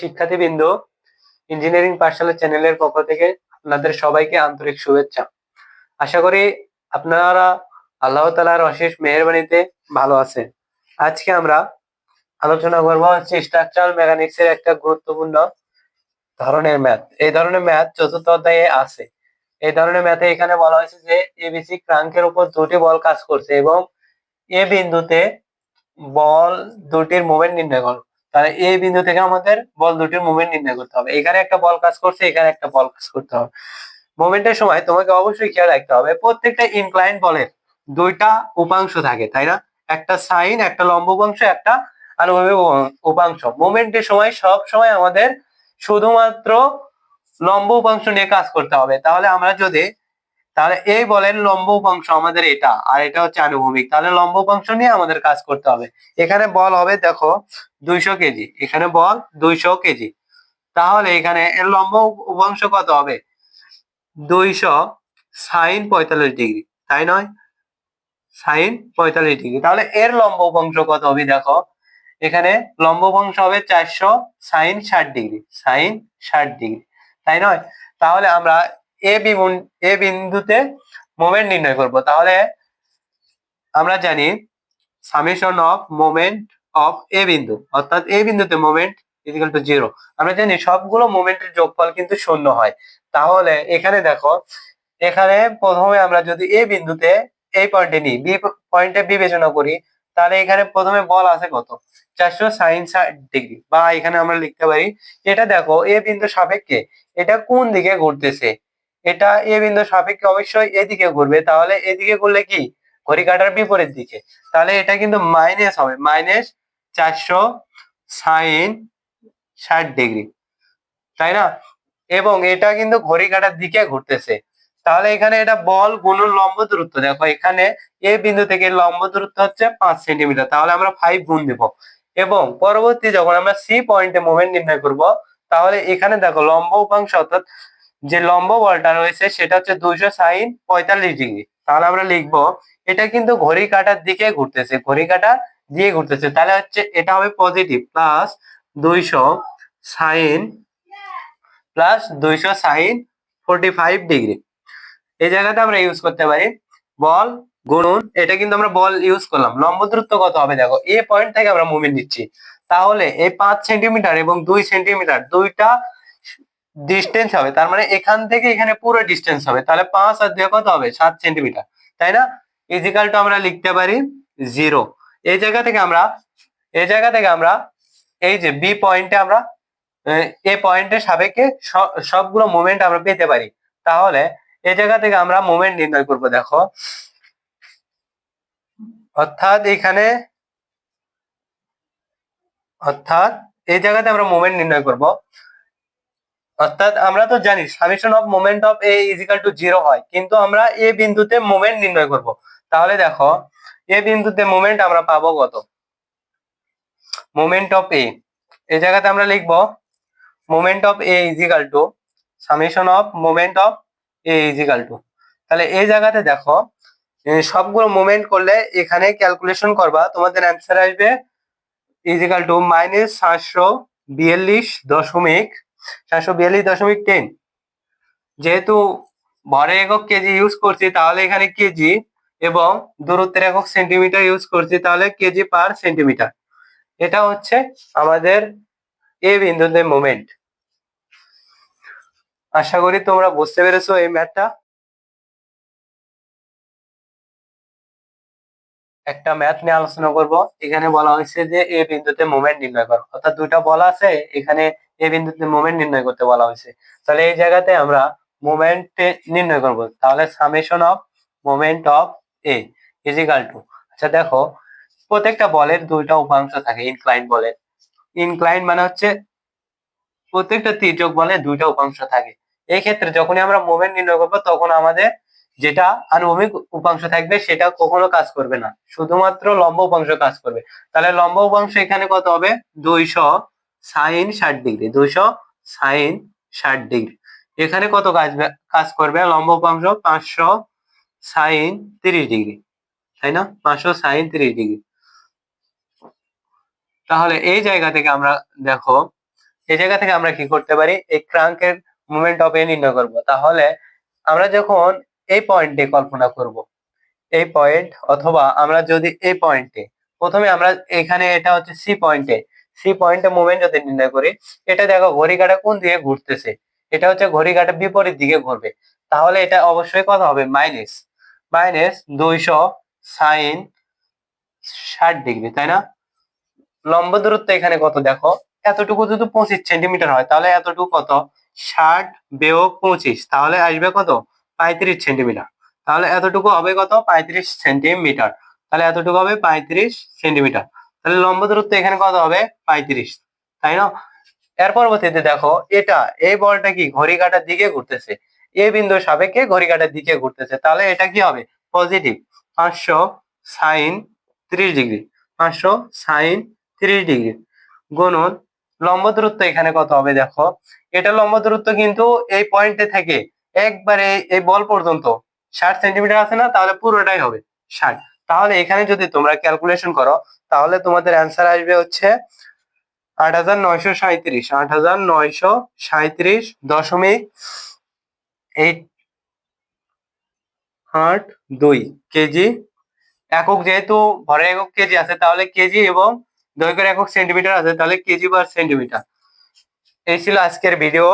শিক্ষার্থীবৃন্দ ইঞ্জিনিয়ারিং পাঠশালা চ্যানেলের পক্ষ থেকে আপনাদের সবাইকে আন্তরিক শুভেচ্ছা। আশা করি আপনারা আল্লাহ তালার অশেষ মেহরবানিতে ভালো আছেন। আজকে আমরা আলোচনা করব হচ্ছে স্ট্রাকচারাল মেকানিক্স এর একটা গুরুত্বপূর্ণ ধরনের ম্যাথ এই ধরনের ম্যাথ চতুর্থ অধ্যায়ে আছে। এই ধরনের ম্যাথে এখানে বলা হয়েছে যে এবিসি ক্রাঙ্কের উপর দুটি বল কাজ করছে এবং এ বিন্দুতে বল দুটির মুভমেন্ট নির্ণয় করো। তাহলে এই বিন্দু থেকে আমাদের বল দুটির মুভমেন্ট নির্ণয় করতে হবে। এখানে একটা বল কাজ করছে, এখানে একটা বল কাজ করতে হবে। মুভমেন্টের সময় তোমাকে অবশ্যই খেয়াল রাখতে হবে, প্রত্যেকটা ইনক্লাইন বলের দুইটা উপাংশ থাকে, তাই না? একটা সাইন একটা লম্ব উপাংশ, একটা আনুভূমিক উপাংশ। মুভমেন্টের সময় সব সময় আমাদের শুধুমাত্র লম্ব উপাংশ নিয়ে কাজ করতে হবে। তাহলে আমরা যদি তাহলে এই বলেন লম্ব উপাংশ আমাদের এটা, আর এটা হচ্ছে আনুভূমিক। তাহলে লম্ব উপাংশ নিয়ে আমাদের কাজ করতে হবে। এখানে বল হবে, দেখো, দুইশো কেজি। এখানে বল, দুইশো কেজি। তাহলে এখানে এর লম্ব উপাংশ কত হবে? দুইশো সাইন পঁয়তাল্লিশ ডিগ্রি। তাই নয়? সাইন পঁয়তাল্লিশ ডিগ্রি। তাহলে এর লম্ব উপাংশ কত হবে? দেখো, এখানে লম্ব উপাংশ হবে চারশো সাইন ষাট ডিগ্রি। সাইন ষাট ডিগ্রি। তাই নয়? তাহলে আমরা এ এ বিন্দুতে মোমেন্ট নির্ণয় করব। তাহলে আমরা জানি summation of moment of A বিন্দু, অর্থাৎ এ বিন্দুতে মোমেন্ট ইজিক্যাল টু জিরো আমরা জানি সবগুলো মোমেন্টের যোগফল কিন্তু শূন্য হয়। তাহলে এখানে দেখো, এখানে প্রথমে আমরা যদি এ বিন্দুতে এই পয়েন্টে নিই বি পয়েন্টে বিবেচনা করি, তাহলে এখানে প্রথমে বল আছে কত? চারশো সাইন ডিগ্রি বা এখানে আমরা লিখতে পারি, এটা দেখো এ বিন্দু সাপেক্ষে, এটা কোন দিকে ঘুরতেছে? এটা এ বিন্দু সাপেক্ষে অবশ্যই এদিকে ঘুরবে। তাহলে এদিকে ঘুরলে কি? ঘড়ি কাটার বিপরীত দিকে। তাহলে এটা কিন্তু মাইনাস হবে। মাইনাস চারশো সাইন ষাট ডিগ্রি তাই না? এবং এটা কিন্তু ঘড়ি কাটার দিকে ঘুরতেছে। তাহলে এখানে এটা বল গুণন লম্ব দূরত্ব। দেখো, এখানে এ বিন্দু থেকে লম্ব দূরত্ব হচ্ছে পাঁচ সেন্টিমিটার তাহলে আমরা ফাইভ গুণ দেব। এবং পরবর্তী যখন আমরা সি পয়েন্টে মুভমেন্ট নির্ণয় করব, তাহলে এখানে দেখো লম্ব উপাংশ অর্থাৎ যে লম্ব বলটা রয়েছে, সেটা হচ্ছে দুইশো সাইন পঁয়তাল্লিশ ডিগ্রি। তাহলে আমরা লিখব, এটা কিন্তু ঘড়ি কাটার দিকে ঘুরতেছে, ঘড়ি কাটা দিয়ে ঘুরতেছে। তাহলে হচ্ছে এটা হবে পজিটিভ প্লাস দুইশো সাইন প্লাস দুইশো সাইন ফোরটি ফাইভ ডিগ্রি। এই জায়গাতে আমরা ইউজ করতে পারি। বল, গুণন, এটা কিন্তু আমরা বল ইউজ করলাম। লম্ব দূরত্ব কত হবে দেখো, এ পয়েন্ট থেকে আমরা মুভমেন্ট নিচ্ছি। তাহলে এই পাঁচ সেন্টিমিটার এবং দুই সেন্টিমিটার দুইটা ডিস্টেন্স হবে। তার মানে এখান থেকে এখানে পুরো ডিস্টেন্স হবে। তাহলে পাঁচ আর দুই কত হবে? সাত সেন্টিমিটার তাই না? ইজিক্যাল টু আমরা লিখতে পারি জিরো এই জায়গা থেকে আমরা, এই জায়গা থেকে আমরা এই যে বি পয়েন্টে আমরা, এ পয়েন্টের সাপেক্ষে সবগুলো মুভমেন্ট আমরা পেতে পারি। তাহলে এই জায়গা থেকে আমরা মুভমেন্ট নির্ণয় করব, দেখো। অর্থাৎ এখানে, অর্থাৎ এই জায়গাতে আমরা মুভমেন্ট নির্ণয় করব। অর্থাৎ আমরা তো জানি summation of moment of A equal to zero হয়, কিন্তু আমরা এ বিন্দুতে মোমেন্ট নির্ণয় করব। তাহলে দেখো, এ বিন্দুতে মোমেন্ট আমরা পাবো কত? Moment of A. এই জায়গাতে আমরা লিখব, moment of A equal to, summation of moment of A equal to. তাহলে এই জায়গাতে দেখো সবগুলো মোমেন্ট করলে এখানে ক্যালকুলেশন করবা, তোমাদের অ্যান্সার আসবে ইজিক্যাল টু মাইনাস সাতশো বিয়াল্লিশ দশমিক সাতশো বিয়াল্লিশ দশমিক টেন যেহেতু ভরের একক কেজি ইউজ করছি, তাহলে এখানে কেজি এবং দূরত্বের একক সেন্টিমিটার ইউজ করছি, তাহলে কেজি পার সেন্টিমিটার এটা হচ্ছে আমাদের এ বিন্দুতে মোমেন্ট আশা করি তোমরা বুঝতে পেরেছ এই ম্যাথটা একটা ম্যাথ নিয়ে আলোচনা করব। এখানে বলা হয়েছে যে এ বিন্দুতে মোমেন্ট নির্ণয় করো। অর্থাৎ দুইটা বলা আছে, এখানে এ বিন্দুতে মোমেন্ট নির্ণয় করতে বলা হয়েছে। তাহলে এই জায়গাতে আমরা মোমেন্ট নির্ণয় করব। তাহলে summation of moment of A equal to আচ্ছা দেখো, প্রত্যেকটা বলের দুইটা উপাংশ থাকে ইনক্লাইন বলের। ইনক্লাইন মানে হচ্ছে প্রত্যেকটা তির্যক বলে দুইটা উপাংশ থাকে। এই ক্ষেত্রে যখনই আমরা মোমেন্ট নির্ণয় করব, তখন আমাদের যেটা আনুভূমিক উপাংশ থাকবে, সেটা কখনো কাজ করবে না। শুধুমাত্র লম্ব উপাংশ কাজ করবে। তাহলে লম্ব উপাংশ এখানে কত হবে? দুইশো সাইন ষাট ডিগ্রি দুইশো সাইন ষাট ডিগ্রি এখানে কত কাজ কাজ করবে? লম্ব উপাংশ পাঁচশো সাইন তিরিশ ডিগ্রি তাই না? পাঁচশো সাইন তিরিশ ডিগ্রি তাহলে এই জায়গা থেকে আমরা দেখো, এই জায়গা থেকে আমরা কি করতে পারি? এই ক্রাঙ্কের মুভমেন্ট অফ এ নির্ণয় করব। তাহলে আমরা যখন এই পয়েন্টে কল্পনা করব, এই পয়েন্ট অথবা আমরা যদি এই পয়েন্টে প্রথমে আমরা এখানে এটা হচ্ছে সি পয়েন্টে সি পয়েন্টে মুভমেন্ট যদি নির্ণয় করি, এটা দেখো ঘড়ি কাঁটা কোন দিকে ঘুরতেছে? এটা হচ্ছে ঘড়ি কাঁটা বিপরীত দিকে ঘুরবে। তাহলে এটা অবশ্যই কত হবে? মাইনাস মাইনাস দুইশো সাইন ষাট ডিগ্রি তাই না? লম্ব দূরত্ব এখানে কত দেখো? এতটুকু যদি পঁচিশ সেন্টিমিটার হয়, তাহলে এতটুকু কত? ষাট বিয়োগ পঁচিশ, তাহলে আসবে কত? পঁয়ত্রিশ সেন্টিমিটার তাহলে এতটুকু হবে কত? পঁয়ত্রিশ সেন্টিমিটার তাহলে এতটুকু হবে পঁয়ত্রিশ সেন্টিমিটার তাহলে লম্ব দূরত্ব এখানে কত হবে? পঁয়ত্রিশ। তাই না? এর পরবর্তীতে দেখো, এটা, এই বলটা কি ঘড়ি কাটার দিকে ঘুরতেছে? এই বিন্দু সাপেক্ষে ঘড়ি কাটার দিকে ঘুরতেছে। তাহলে এটা কি হবে? পজিটিভ পাঁচশো সাইন ত্রিশ ডিগ্রি। পাঁচশো সাইন ত্রিশ ডিগ্রি। গুণন, লম্ব দূরত্ব এখানে কত হবে দেখো? এটা লম্ব দূরত্ব কিন্তু এই পয়েন্টে থেকে একবারে এই বল পর্যন্ত ষাট সেন্টিমিটার আছে না? তাহলে পুরোটাই হবে ষাট। তাহলে এখানে যদি তোমরা ক্যালকুলেশন করো, তাহলে তোমাদের অ্যান্সার আসবে হচ্ছে আট হাজার নয়শো সাঁত্রিশ আট হাজার নয়শো সাঁত্রিশ দশমিক আট দুই। কেজি? একক যেহেতু ভরের একক কেজি আছে, তাহলে কেজি এবং দৈর্ঘ্যের একক সেন্টিমিটার আছে, তাহলে কেজি পার সেন্টিমিটার এই ছিল আজকের ভিডিও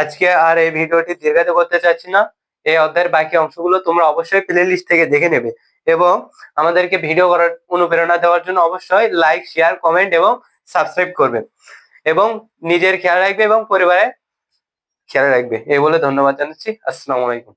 আজকে আর এই ভিডিওটি দীর্ঘায়িত করতে চাচ্ছি না। এই অধ্যায়ের বাকি অংশগুলো তোমরা অবশ্যই প্লে লিস্ট থেকে দেখে নেবে। এবং আমাদেরকে ভিডিও করার অনুপ্রেরণা দেওয়ার জন্য অবশ্যই লাইক শেয়ার কমেন্ট এবং সাবস্ক্রাইব করবে এবং নিজের খেয়াল রাখবে এবং পরিবারের খেয়াল রাখবে। এই বলে ধন্যবাদ জানাচ্ছি। আসসালামু আলাইকুম।